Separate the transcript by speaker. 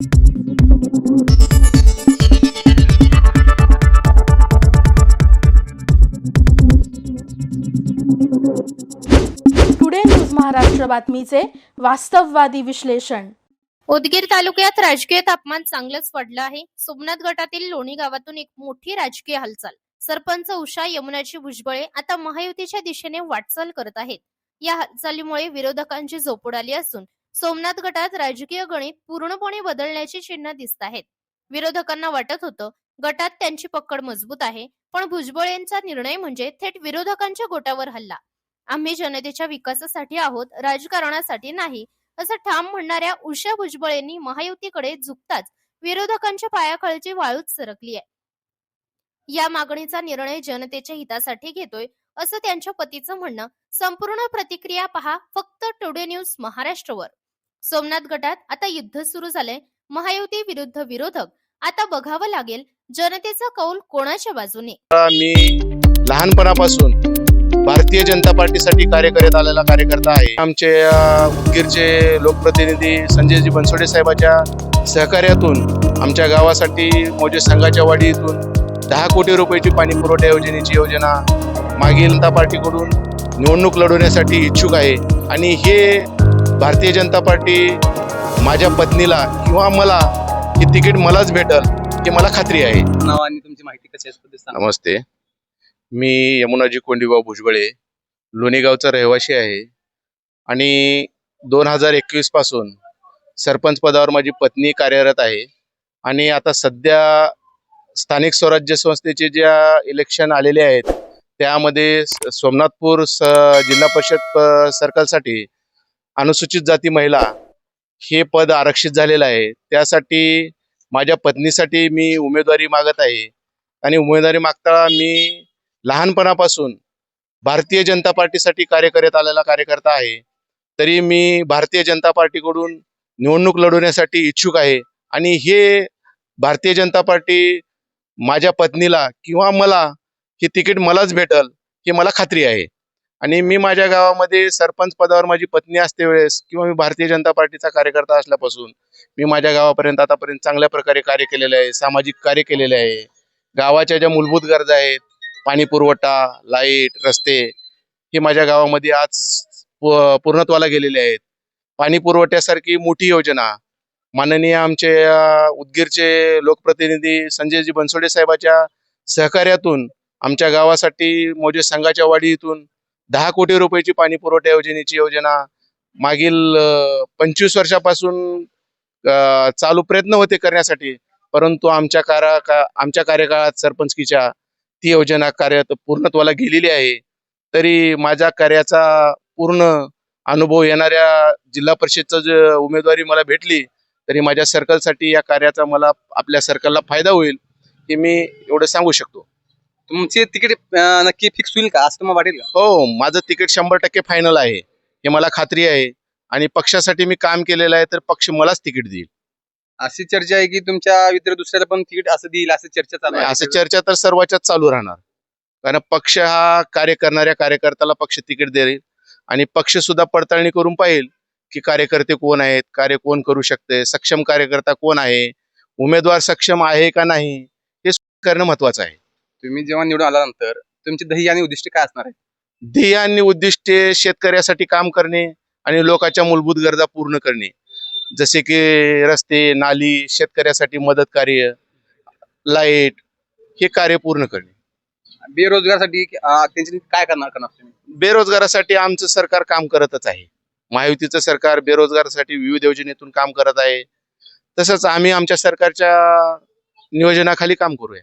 Speaker 1: Today news Maharashtra बातमीचे वास्तववादी विश्लेषण.
Speaker 2: उदगीर तालुक्यात राजकीय तापमान चांगलंच पडलं आहे. सोमनाथ गटातील लोणी गावातून एक मोठी राजकीय हालचाल. सरपंच उषा यमुनाची भुजबळे आता महायुतीच्या दिशेने वाटचाल करत आहेत. या हालचालीमुळे विरोधकांची झोप उडाली असून सोमनाथ गटात राजकीय गणित पूर्णपणे बदलण्याची चिन्ह दिसत आहेत. विरोधकांना वाटत होतं गटात त्यांची पकड मजबूत आहे पण भुजबळेंचा निर्णय म्हणजे थेट विरोधकांच्या गोटावर हल्ला. आम्ही जनतेच्या विकासासाठी आहोत राजकारणासाठी नाही असं ठाम म्हणणाऱ्या उषा भुजबळेंनी महायुतीकडे झुकताच विरोधकांच्या पायाखालची वाळूच सरकली आहे. या मागणीचा निर्णय जनतेच्या हितासाठी घेतोय असं त्यांच्या पतीचं म्हणणं. संपूर्ण प्रतिक्रिया पहा फक्त टुडे न्यूज महाराष्ट्रवर. सोमनाथ गटात आता युद्ध सुरू झालंय. महायुती विरुद्ध विरोधक. आता बघावं लागेल जनतेचा कौल कोणाच्या बाजूने?
Speaker 3: मी लहानपणापासून भारतीय जनता पार्टीसाठी कार्य करत आलेला कार्यकर्ता आहे. आमचे उदगीरचे लोकप्रतिनिधी संजयजी बनसोडे साहेबाच्या सहकार्यातून आमच्या गावासाठी मोजे संघाच्या वाढीतून दहा कोटी रुपयाची पाणी पुरवठा योजनेची योजना मागील जनता पार्टीकडून निवडणूक लढवण्यासाठी इच्छुक आहे. आणि हे भारतीय जनता पार्टी माझ्या पत्नीला किंवा मला हे तिकीट मलाच भेटल हे मला खात्री आहे.
Speaker 4: नाव आणि तुमची माहिती कशी असते.
Speaker 3: नमस्ते. मी यमुनाजी कोंडीबाव भुजबळे लोणीगावचा रहिवासी आहे. आणि दोन हजार एकवीसपासून सरपंच पदावर माझी पत्नी कार्यरत आहे. आणि आता सध्या स्थानिक स्वराज्य संस्थेचे ज्या इलेक्शन आलेले आहेत त्यामध्ये सोमनाथपूर स जिल्हा परिषद सर्कलसाठी अनुसूचित जाती महिला हे पद आरक्षित झालेलं आहे. त्यासाठी माझ्या पत्नीसाठी मी उमेदवारी मागत आहे. आणि उमेदवारी मागताना मी लहानपणापासून भारतीय जनता पार्टीसाठी कार्य करत आलेला कार्यकर्ता आहे. तरी मी भारतीय जनता पार्टीकडून निवडणूक लढवण्यासाठी इच्छुक आहे. आणि हे भारतीय जनता पार्टी माझ्या पत्नीला किंवा मला हे तिकीट मलाच भेटल हे मला खात्री आहे. आणि मी माझ्या गावामध्ये सरपंच पदावर माझी पत्नी असते वेळेस किंवा मी भारतीय जनता पार्टीचा कार्यकर्ता असल्यापासून मी माझ्या गावापर्यंत आतापर्यंत चांगल्या प्रकारे कार्य केलेलं आहे सामाजिक कार्य केलेले आहे. गावाच्या ज्या मूलभूत गरजा आहेत पाणी पुरवठा लाइट रस्ते हे माझ्या गावामध्ये आज पूर्णत्वाला गेलेले आहेत. पाणी पुरवठ्यासारखी मोठी योजना. माननीय आमचे उदगीरचे लोकप्रतिनिधी संजयजी बनसोडे साहेबाच्या सहकार्यातून आमच्या गावासाठी मोजे संघाच्या वाढीतून इथून दहा कोटी रुपयाची पाणी पुरवठा योजनेची योजना. मागील पंचवीस वर्षापासून चालू प्रयत्न होते करण्यासाठी. परंतु आमच्या कारा का आमच्या कार्यकाळात सरपंचकीच्या ती योजना कार्यात पूर्णत्वाला गेलेली आहे. तरी माझ्या कार्याचा पूर्ण अनुभव येणाऱ्या जिल्हा परिषदचं जे उमेदवारी मला भेटली तरी माझ्या सर्कलसाठी या कार्याचा मला आपल्या सर्कलला फायदा होईल हे मी एवढं सांगू शकतो.
Speaker 4: तुमचे तिकीट अं, नक्की फिक्स होईल का? असं तुम्हाला वाटेल का?
Speaker 3: हो माझं तिकीट शंभर टक्के फायनल आहे. हे मला खात्री आहे. आणि पक्षासाठी मी काम केलेलं आहे तर पक्ष मलाच तिकीट देईल.
Speaker 4: अशी चर्चा आहे की तुमच्या इतर दुसऱ्याला पण तिकीट असं देईल असं चर्चा चालू आहे.
Speaker 3: असं चर्चा तर सर्वांच्याच चालू राहणार. कारण पक्ष हा कार्य करणाऱ्या कार्यकर्त्याला पक्ष तिकीट देईल. आणि पक्ष सुद्धा पडताळणी करून पाहिल की कार्यकर्ते कोण आहेत कार्य कोण करू शकते सक्षम कार्यकर्ता कोण आहे उमेदवार सक्षम आहे का नाही हे करणं महत्वाचं आहे.
Speaker 4: तुम्ही जेव्हा निवडून आल्यानंतर तुमची दही आणि उद्दिष्ट काय असणार आहे?
Speaker 3: ध्येय आणि उद्दिष्टे शेतकऱ्यासाठी काम करणे आणि लोकांच्या मूलभूत गरजा पूर्ण करणे. जसे की रस्ते नाली शेतकऱ्यासाठी मदत कार्य लाइट हे कार्य पूर्ण करणे.
Speaker 4: बेरोजगारसाठी अं, त्यांची काय करणार करणार तुम्ही?
Speaker 3: बेरोजगारासाठी आमचं सरकार काम करतच आहे. महायुतीचं सरकार बेरोजगारासाठी विविध योजनेतून काम करत आहे. तसंच आम्ही आमच्या सरकारच्या नियोजनाखाली काम करूया.